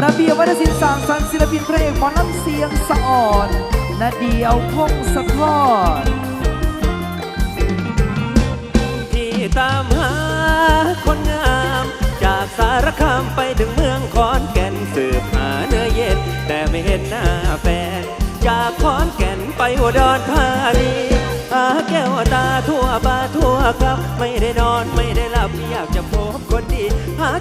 ระเบียบวัฒนศิลป์สางสรรค์ศิลปินเพลงหมอลำเสียงสะอ่อนนาเดียวพงศธรที่ตามหาคนงาม จากสารคามไปถึงเมืองขอนแก่นสืบหาเนื้อเย็น แต่ไม่เห็นหน้าแฟน จากขอนแก่นไปอุดรธานีหาแก้วตาทั่วบาทั่วครับ ไม่ได้นอนไม่ได้หลับอยากจะพบคน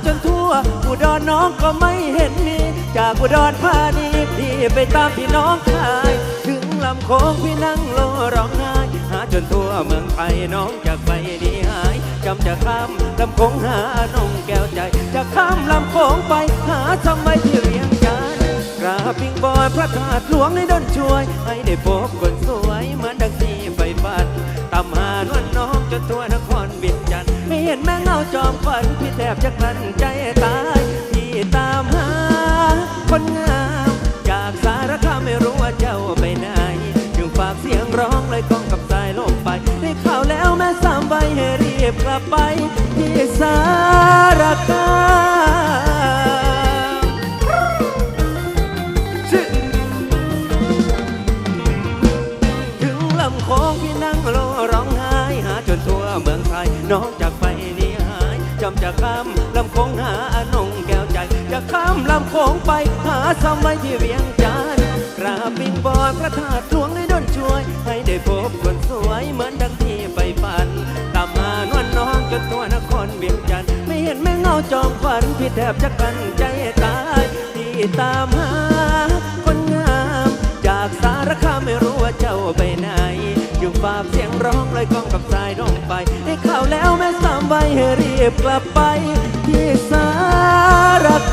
จนทั่ว อุดรน้องก็ไม่เห็นมี จากอุดรธานีพี่ไปตามพี่น้องชาย ถึงลำโค้งพี่นั่งโลร้องไห้หาจนทั่วเมืองไทยน้องจากไปดีหายจำจะข้ามลำโค้งหาน้องแก้วใจ จะข้ามลำโค้งไปหาทำไมที่เรียงจันกราบปิงบอยพระธาตุหลวงให้ดนช่วย ให้ได้พบคนสวยเหมือนดังที่ไฟฝันตามหานวลน้องจนทั่วน จอมขวัญพี่แทบจะกลั้นใจตายพี่ตามหาคนงามจากสารคามไม่รู้ว่าเจ้าไปไหนจึงฝากเสียงร้องเลยกองกับสายลมไปได้ข่าวแล้วแม่สามใบให้รีบกลับไปที่สารคามถึงลำโค้งพี่นั่งรอร้องไห้หาจนทั่วเมืองไทยน้องจากไป จำจะข้ามลำโค้งหาอนงแก้วใจ จะข้ามลำโค้งไปหาสมัยที่เวียงจันทน์กราบบิงบอนพระธาตุหลวงให้ดนช่วย ให้ได้พบคนสวยเหมือนดังที่ไปฝันตามหานวลน้องจนตัวนครเวียงจันทน์ไม่เห็นแม่เงาจอมขวัญพี่แทบจะกันใจตายที่ตามหาคนงามจากสารคามไม่รู้ว่าเจ้าไปไหนจึงฝากเสียงร้องเลยกองกับสายน้อง แล้วแม่สามใบให้รีบกลับไปที่สารค